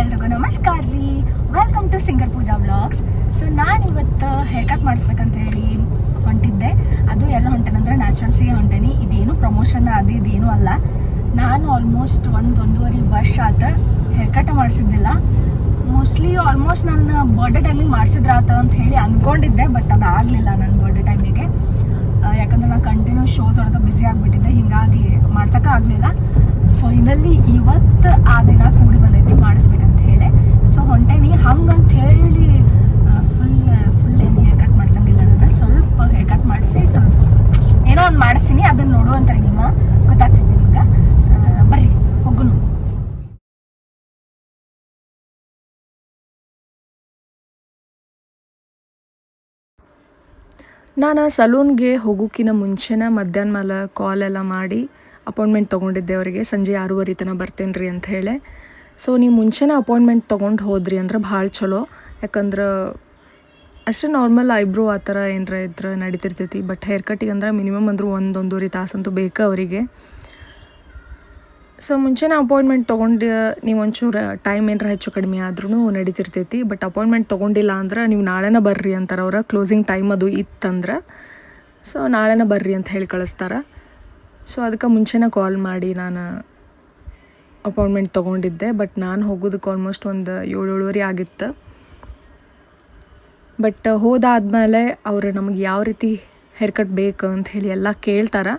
ಎಲ್ರಿಗೂ ನಮಸ್ಕಾರ ರೀ. Welcome to singer Pooja blogs so ನಾನು ಇವತ್ತು ಹೇರ್ ಕಟ್ ಮಾಡಿಸ್ಬೇಕಂತ ಹೇಳಿ ಹೊಂಟಿದ್ದೆ. ಅದು ಎಲ್ಲ ಹೊಂಟೇನಂದ್ರೆ ನ್ಯಾಚುರಲ್ಸಿಗೆ ಹೊಂಟೇನಿ. ಇದೇನು ಪ್ರಮೋಷನ್ ಅದು ಇದೇನು ಅಲ್ಲ. ನಾನು ಆಲ್ಮೋಸ್ಟ್ ಒಂದು ಒಂದೂವರೆ ವರ್ಷ ಆತ ಹೇರ್ ಕಟ್ ಮಾಡಿಸಿದ್ದಿಲ್ಲ. ಮೋಸ್ಟ್ಲಿ ಆಲ್ಮೋಸ್ಟ್ ನನ್ನ ಬರ್ಡೇ ಟೈಮಿಗೆ ಮಾಡಿಸಿದ್ರಾತ ಅಂತ ಹೇಳಿ ಅಂದ್ಕೊಂಡಿದ್ದೆ ಬಟ್ ಅದು ಆಗಲಿಲ್ಲ ನನ್ನ ಬರ್ಡೇ ಟೈಮಿಗೆ ಯಾಕಂದ್ರೆ ನಾನು ಕಂಟಿನ್ಯೂ ಶೋಸ್ ಒಳಗೆ ಬ್ಯುಸಿ ಆಗಿಬಿಟ್ಟಿದ್ದೆ, ಹಿಂಗಾಗಿ ಮಾಡ್ಸೋಕೆ ಆಗಲಿಲ್ಲ. ಫೈನಲಿ ಇವತ್ತು ಆ ದಿನ ಕೂಡಿ ಬಂದೈತಿ, ಮಾಡಿಸ್ಬೇಕಂತ ಹೇಳಿ. ಸೊ ಹೊಂಟೇನಿ. ಹಂಗಂತ ಹೇಳಿ ಫುಲ್ ಫುಲ್ ಏನು ಹೇರ್ ಕಟ್ ಮಾಡ್ಸಂಗಿಲ್ಲ ನಾನು. ಸ್ವಲ್ಪ ಹೇರ್ ಕಟ್ ಮಾಡಿಸಿ, ಸ್ವಲ್ಪ ಏನೋ ಒಂದು ಮಾಡಿಸ್ತೀನಿ. ಅದನ್ನ ನೋಡುವಂತಾರೆ ನಿಮ್ಮ ನಾನು ಸಲೂನ್ಗೆ ಹೋಗೋಕ್ಕಿಂತ ಮುಂಚೆನೇ ಮಧ್ಯಾಹ್ನ ಮೇಲೆ ಕಾಲ್ ಎಲ್ಲ ಮಾಡಿ ಅಪಾಯಿಂಟ್ಮೆಂಟ್ ತೊಗೊಂಡಿದ್ದೆ ಅವರಿಗೆ. ಸಂಜೆ ಆರೂವರೆ ತನಕ ಬರ್ತೇನೆ ರೀ ಅಂತ ಹೇಳಿ. ಸೊ ನೀವು ಮುಂಚೆನೇ ಅಪಾಯಿಂಟ್ಮೆಂಟ್ ತೊಗೊಂಡು ಹೋದ್ರಿ ಅಂದ್ರೆ ಭಾಳ ಚಲೋ. ಯಾಕಂದ್ರೆ ಅಷ್ಟೇ ನಾರ್ಮಲ್ ಐಬ್ರೋ ಆ ಥರ ಏನರ ಇದ್ರೆ ನಡೀತಿರ್ತೈತಿ. ಬಟ್ ಹೇರ್ ಕಟ್ಟಿಗೆ ಅಂದ್ರೆ ಮಿನಿಮಮ್ ಅಂದರೂ ಒಂದು ಒಂದೂವರೆ ತಾಸಂತೂ ಬೇಕು ಅವರಿಗೆ. ಸೊ ಮುಂಚೆನೇ ಅಪಾಯಿಂಟ್ಮೆಂಟ್ ತೊಗೊಂಡು, ನೀವು ಒಂಚೂರು ಟೈಮ್ ಏನಾರ ಹೆಚ್ಚು ಕಡಿಮೆ ಆದ್ರೂ ನಡೀತಿರ್ತೈತಿ. ಬಟ್ ಅಪಾಯಿಂಟ್ಮೆಂಟ್ ತೊಗೊಂಡಿಲ್ಲ ಅಂದ್ರೆ ನೀವು ನಾಳೆನ ಬರ್ರಿ ಅಂತಾರೆ ಅವ್ರ. ಕ್ಲೋಸಿಂಗ್ ಟೈಮ್ ಅದು ಇತ್ತಂದ್ರೆ. ಸೊ ನಾಳೆನ ಬರ್ರಿ ಅಂತ ಹೇಳಿ ಕಳಿಸ್ತಾರೆ. ಸೊ ಅದಕ್ಕೆ ಮುಂಚೆನೇ ಕಾಲ್ ಮಾಡಿ ನಾನು ಅಪಾಯಿಂಟ್ಮೆಂಟ್ ತೊಗೊಂಡಿದ್ದೆ. ಬಟ್ ನಾನು ಹೋಗೋದಕ್ಕೆ ಆಲ್ಮೋಸ್ಟ್ ಒಂದು ಏಳು ಏಳುವರೆ ಆಗಿತ್ತು. ಬಟ್ ಹೋದಾದ್ಮೇಲೆ ಅವರು ನಮಗೆ ಯಾವ ರೀತಿ ಹೇರ್ ಕಟ್ ಬೇಕು ಅಂತ ಹೇಳಿ ಎಲ್ಲ ಕೇಳ್ತಾರೆ.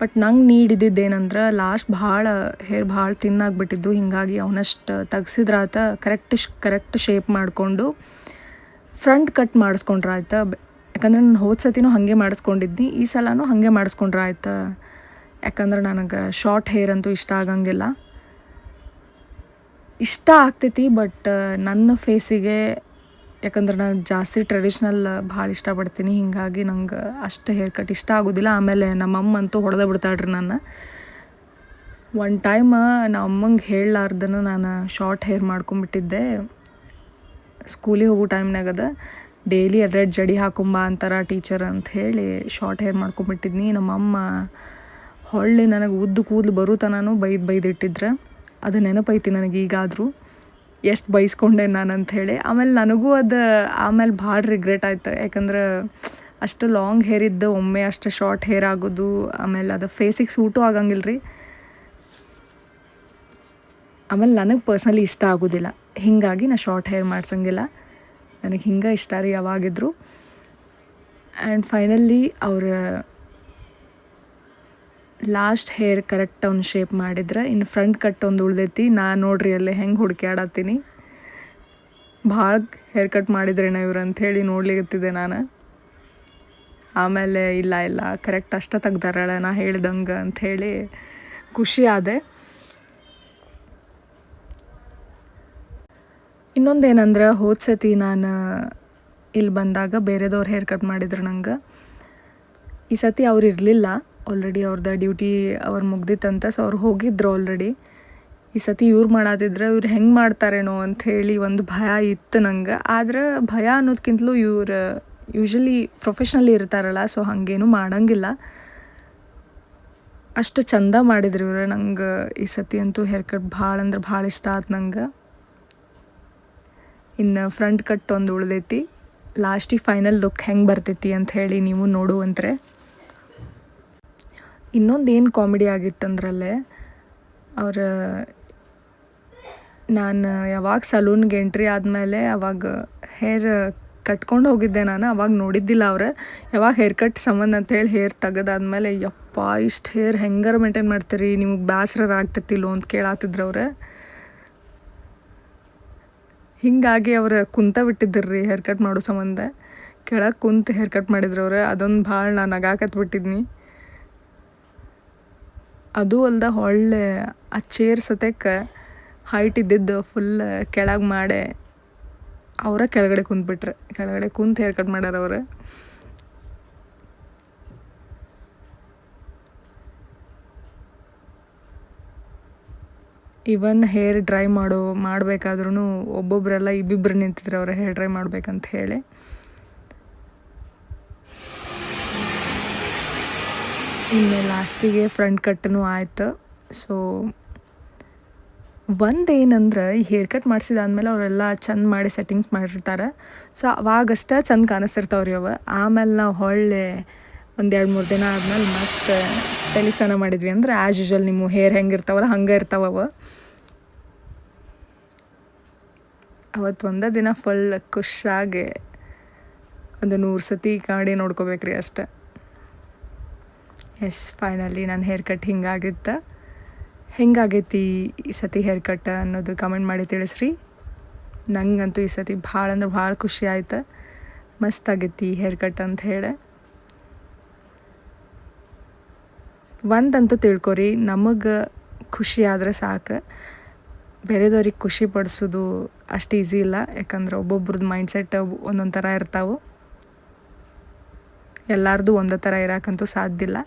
ಬಟ್ ನಂಗೆ ನೀಡಿದ್ದೇನಂದ್ರೆ ಲಾಸ್ಟ್ ಭಾಳ ಹೇರ್ ಭಾಳ ತಿನ್ನಾಗ್ಬಿಟ್ಟಿದ್ದು ಹಿಂಗಾಗಿ ಅವನಷ್ಟು ತೆಗ್ಸಿದ್ರಾತ ಕರೆಕ್ಟ್ ಕರೆಕ್ಟ್ ಶೇಪ್ ಮಾಡಿಕೊಂಡು ಫ್ರಂಟ್ ಕಟ್ ಮಾಡಿಸ್ಕೊಂಡ್ರೆ ಆಯ್ತಾ ಬ- ಯಾಕಂದ್ರೆ ನಾನು ಹೋದ ಸತಿನೂ ಹಾಗೆ ಮಾಡಿಸ್ಕೊಂಡಿದ್ನಿ ಈ ಸಲನೂ ಹಾಗೆ ಮಾಡಿಸ್ಕೊಂಡ್ರೆ ಆಯ್ತಾ ಯಾಕಂದ್ರೆ ನನಗೆ ಶಾರ್ಟ್ ಹೇರ್ ಅಂತೂ ಇಷ್ಟ ಆಗಂಗಿಲ್ಲ. ಇಷ್ಟ ಆಗ್ತೈತಿ, ಬಟ್ ನನ್ನ ಫೇಸಿಗೆ ಯಾಕಂದ್ರೆ ನಾನು ಜಾಸ್ತಿ ಟ್ರೆಡಿಷ್ನಲ್ ಭಾಳ ಇಷ್ಟಪಡ್ತೀನಿ. ಹಿಂಗಾಗಿ ನಂಗೆ ಅಷ್ಟು ಹೇರ್ ಕಟ್ ಇಷ್ಟ ಆಗೋದಿಲ್ಲ. ಆಮೇಲೆ ನಮ್ಮಮ್ಮ ಅಂತೂ ಹೊಡೆದ ಬಿಡ್ತಾಳ್ರಿ ನಾನು ಒನ್ ಟೈಮ್ ನಮ್ಮ ಅಮ್ಮಂಗೆ ಹೇಳಲಾರ್ದನ ನಾನು ಶಾರ್ಟ್ ಹೇರ್ ಮಾಡ್ಕೊಂಬಿಟ್ಟಿದ್ದೆ. ಸ್ಕೂಲಿಗೆ ಹೋಗೋ ಟೈಮ್ನಾಗದ ಡೈಲಿ ಎರಡೆರಡು ಜಡಿ ಹಾಕೊಂಬ ಅಂತಾರ ಟೀಚರ್ ಅಂತ ಹೇಳಿ ಶಾರ್ಟ್ ಹೇರ್ ಮಾಡ್ಕೊಂಬಿಟ್ಟಿದ್ನಿ. ನಮ್ಮಮ್ಮ ಹೊಳ್ಳಿ ನನಗೆ ಉದ್ದು ಕೂದಲು ಬರೋ ತನೂ ಬೈದು ಬೈದಿಟ್ಟಿದ್ರೆ. ಅದು ನೆನಪೈತಿ ನನಗೆ ಈಗಾದರೂ ಎಷ್ಟು ಬೈಸ್ಕೊಂಡೆ ನಾನು ಹೇಳಿ ಆಮೇಲೆ ನನಗೂ ಅದು, ಆಮೇಲೆ ಭಾಳ ರಿಗ್ರೆಟ್ ಆಯ್ತು. ಯಾಕಂದ್ರೆ ಅಷ್ಟು ಲಾಂಗ್ ಹೇರ್ ಇದ್ದು, ಒಮ್ಮೆ ಅಷ್ಟು ಶಾರ್ಟ್ ಹೇರ್ ಆಗೋದು, ಆಮೇಲೆ ಅದು ಫೇಸಿಗೆ ಸೂಟು ಆಗಂಗಿಲ್ಲ ರೀ ಆಮೇಲೆ ನನಗೆ ಪರ್ಸ್ನಲಿ ಇಷ್ಟ ಆಗೋದಿಲ್ಲ. ಹೀಗಾಗಿ ನಾ ಶಾರ್ಟ್ ಹೇರ್ ಮಾಡ್ಸಂಗಿಲ್ಲ. ನನಗೆ ಹಿಂಗೆ ಇಷ್ಟ ರೀ ಯಾವಾಗಿದ್ರು. ಆ್ಯಂಡ್ ಫೈನಲಿ ಅವ್ರ ಲಾಸ್ಟ್ ಹೇರ್ ಕರೆಕ್ಟ್ ಅವ್ನು ಶೇಪ್ ಮಾಡಿದ್ರೆ, ಇನ್ನು ಫ್ರಂಟ್ ಕಟ್ ಒಂದು ಉಳ್ದೈತಿ. ನಾ ನೋಡ್ರಿ ಅಲ್ಲೇ ಹೆಂಗೆ ಹುಡುಕ್ಯಾಡತ್ತೀನಿ. ಭಾಳ ಹೇರ್ ಕಟ್ ಮಾಡಿದ್ರೇನ ಇವ್ರು ಅಂಥೇಳಿ ನೋಡ್ಲಿಕತ್ತಿದ್ದೆ ನಾನು. ಆಮೇಲೆ ಇಲ್ಲ ಇಲ್ಲ ಕರೆಕ್ಟ್ ಅಷ್ಟ ತೆಗ್ದಾರಳ ನಾ ಹೇಳ್ದಂಗೆ ಅಂಥೇಳಿ ಖುಷಿ ಆದೆ. ಇನ್ನೊಂದೇನಂದ್ರೆ, ಹೋದ ಸತಿ ನಾನು ಇಲ್ಲಿ ಬಂದಾಗ ಬೇರೆದವ್ರು ಹೇರ್ ಕಟ್ ಮಾಡಿದ್ರು ನಂಗೆ. ಈ ಸತಿ ಅವ್ರು ಇರಲಿಲ್ಲ. ಆಲ್ರೆಡಿ ಅವ್ರದ್ದು ಡ್ಯೂಟಿ ಅವ್ರು ಮುಗ್ದಿತ್ತಂತ ಸೊ ಅವ್ರು ಹೋಗಿದ್ರು ಆಲ್ರೆಡಿ ಈ ಸತಿ ಇವ್ರು ಮಾಡಾತಿದ್ರೆ ಇವ್ರು ಹೆಂಗೆ ಮಾಡ್ತಾರೇನೋ ಹೇಳಿ ಒಂದು ಭಯ ಇತ್ತು ನಂಗೆ. ಆದ್ರೆ ಭಯ ಅನ್ನೋದಕ್ಕಿಂತಲೂ ಇವ್ರು ಯೂಶ್ವಲಿ ಪ್ರೊಫೆಷ್ನಲಿ ಇರ್ತಾರಲ್ಲ ಸೊ ಹಾಗೇನು ಮಾಡೋಂಗಿಲ್ಲ. ಅಷ್ಟು ಚಂದ ಮಾಡಿದ್ರು ಇವ್ರು. ನಂಗೆ ಈ ಸತಿ ಅಂತೂ ಹೇರ್ ಕಟ್ ಭಾಳ ಅಂದ್ರೆ ಭಾಳ ಇಷ್ಟ ಆತು ನಂಗೆ. ಇನ್ನು ಫ್ರಂಟ್ ಕಟ್ ಒಂದು ಉಳ್ದೈತಿ. ಲಾಸ್ಟಿಗೆ ಫೈನಲ್ ಲುಕ್ ಹೆಂಗೆ ಬರ್ತೈತಿ ಅಂತ ಹೇಳಿ ನೀವು ನೋಡುವಂತ್ರೆ. ಇನ್ನೊಂದು ಏನು ಕಾಮಿಡಿ ಆಗಿತ್ತಂದ್ರಲ್ಲೇ, ಅವ್ರ, ನಾನು ಯಾವಾಗ ಸಲೂನ್ಗೆ ಎಂಟ್ರಿ ಆದಮೇಲೆ ಅವಾಗ ಹೇರ್ ಕಟ್ಕೊಂಡು ಹೋಗಿದ್ದೆ ನಾನು, ಅವಾಗ ನೋಡಿದ್ದಿಲ್ಲ ಅವ್ರೆ. ಯಾವಾಗ ಹೇರ್ ಕಟ್ ಸಂಬಂಧ ಅಂತೇಳಿ ಹೇರ್ ತೆಗೆದಾದ್ಮೇಲೆ, ಯಪ್ಪ, ಇಷ್ಟು ಹೇರ್ ಹೆಂಗಾರ ಮೇಂಟೈನ್ ಮಾಡ್ತೀರಿ, ನಿಮಗೆ ಬೇಸರ ಆಗ್ತತಿಲ್ಲೋ ಅಂತ ಕೇಳಾತಿದ್ರು ಅವ್ರೆ. ಹಿಂಗಾಗಿ ಅವ್ರು ಕುಂತ ಬಿಟ್ಟಿದ್ದರು ರೀ ಹೇರ್ ಕಟ್ ಮಾಡೋ ಸಂಬಂಧ. ಕೆಳಗೆ ಕುಂತು ಹೇರ್ ಕಟ್ ಮಾಡಿದ್ರು ಅವ್ರೆ, ಅದೊಂದು ಭಾಳ ನಾನು ನಗಾಕತ್ ಬಿಟ್ಟಿದ್ನಿ ಅದು ಅಲ್ದ ಒಳ್ಳೆ ಆ ಚೇರ್ ಸತಕ್ಕೆ ಹೈಟ್ ಇದ್ದಿದ್ದು ಫುಲ್ ಕೆಳಗೆ ಮಾಡೆ ಅವರ ಕೆಳಗಡೆ ಕುಂತ್ಬಿಟ್ರೆ. ಕೆಳಗಡೆ ಕುಂತು ಹೇರ್ ಕಟ್ ಮಾಡ್ಯಾರ ಅವ್ರು. ಇವನ್ ಹೇರ್ ಡ್ರೈ ಮಾಡೋ ಮಾಡಬೇಕಾದ್ರೂ ಒಬ್ಬೊಬ್ಬರೆಲ್ಲ ಇಬ್ಬಿಬ್ರು ನಿಂತಿದ್ರು ಅವ್ರ ಹೇರ್ ಡ್ರೈ ಮಾಡ್ಬೇಕಂತ ಹೇಳಿ. ಇನ್ನು ಲಾಸ್ಟಿಗೆ ಫ್ರಂಟ್ ಕಟ್ಟನು ಆಯಿತು. ಸೊ ಒಂದೇನಂದ್ರೆ ಈ ಹೇರ್ ಕಟ್ ಮಾಡಿಸಿದಾದ್ಮೇಲೆ ಅವರೆಲ್ಲ ಚಂದ ಮಾಡಿ ಸೆಟ್ಟಿಂಗ್ಸ್ ಮಾಡಿರ್ತಾರೆ. ಸೊ ಅವಾಗಷ್ಟೇ ಚಂದ ಕಾಣಿಸ್ತಿರ್ತಾವ್ರಿ ಅವ. ಆಮೇಲೆ ನಾವು ಹೊಳ್ಳೆ ಒಂದು ಎರಡು ಮೂರು ದಿನ ಆದ್ಮೇಲೆ ಮತ್ತೆ ಟೆಲಿಸನ ಮಾಡಿದ್ವಿ. ಅಂದ್ರೆ ಆ್ಯಸ್ ಯೂಶಲ್ ನಿಮ್ಮ ಹೇರ್ ಹೆಂಗಿರ್ತಾವಲ್ಲ, ಹಂಗೆ ಇರ್ತಾವ ಅವ. ಅವತ್ತು ಒಂದೇ ದಿನ ಫುಲ್ ಖುಷಾಗಿ ಒಂದು ನೂರು ಸತಿ ಕಾಡಿ ನೋಡ್ಕೋಬೇಕ್ರಿ ಅಷ್ಟೆ. ಎಸ್ ಫೈನಲಿ ನನ್ನ ಹೇರ್ ಕಟ್ ಹಿಂಗಾಗಿತ್ತು? ಹೆಂಗಾಗೈತಿ ಈ ಸತಿ ಹೇರ್ ಕಟ್ ಅನ್ನೋದು ಕಮೆಂಟ್ ಮಾಡಿ ತಿಳಿಸ್ರಿ. ನಂಗಂತೂ ಈ ಸತಿ ಭಾಳ ಅಂದ್ರೆ ಭಾಳ ಖುಷಿ ಆಯ್ತು. ಮಸ್ತ್ ಆಗೈತಿ ಹೇರ್ ಕಟ್ ಅಂತ ಹೇಳಿ. ಒಂದಂತೂ ತಿಳ್ಕೊರಿ, ನಮಗೆ ಖುಷಿ ಆದರೆ ಸಾಕು. ಬೇರೆದವ್ರಿಗೆ ಖುಷಿ ಪಡಿಸೋದು ಅಷ್ಟು ಈಸಿ ಇಲ್ಲ. ಯಾಕಂದ್ರೆ ಒಬ್ಬೊಬ್ರದ್ದು ಮೈಂಡ್ಸೆಟ್ ಒಂದೊಂದು ಥರ ಇರ್ತಾವೆ. ಎಲ್ಲರದು ಒಂದೇ ಥರ ಇರೋಕ್ಕಂತೂ ಸಾಧ್ಯ ಇಲ್ಲ.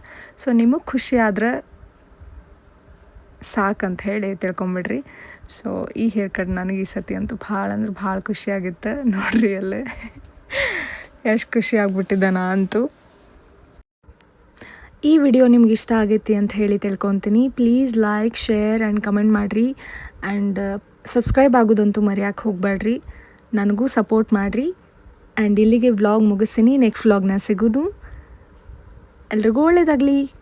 ಸೊ ನಿಮಗೆ ಖುಷಿ ಆದ್ರೆ ಸಾಕಂತ ಹೇಳಿ ತಿಳ್ಕೊಂಬಿಡ್ರಿ. ಸೊ ಈ ಹೇರ್ ಕಟ್ ನನಗೆ ಈ ಸತಿ ಅಂತೂ ಭಾಳ ಅಂದ್ರೆ ಭಾಳ ಖುಷಿಯಾಗಿತ್ತು ನೋಡ್ರಿ ಅಲ್ಲೇ. ಎಷ್ಟು ಖುಷಿ ಆಗ್ಬಿಟ್ಟಿದ್ದೆ ನಾ ಅಂತೂ. ಈ ವಿಡಿಯೋ ನಿಮ್ಗೆ ಇಷ್ಟ ಆಗೈತಿ ಅಂತ ಹೇಳಿ ತಿಳ್ಕೊತೀನಿ. Please like share and comment ಮಾಡಿರಿ. ಆ್ಯಂಡ್ ಸಬ್ಸ್ಕ್ರೈಬ್ ಆಗೋದಂತೂ ಮರೆಯೋಕೆ ಹೋಗಬೇಡ್ರಿ ನನಗೂ ಸಪೋರ್ಟ್ ಮಾಡಿರಿ. ಆ್ಯಂಡ್ ಇಲ್ಲಿಗೆ ವ್ಲಾಗ್ ಮುಗಿಸ್ತೀನಿ. ನೆಕ್ಸ್ಟ್ ವ್ಲಾಗ್ನ ಸಿಗೋದು. ಎಲ್ರಿಗೂ ಒಳ್ಳೇದಾಗಲಿ.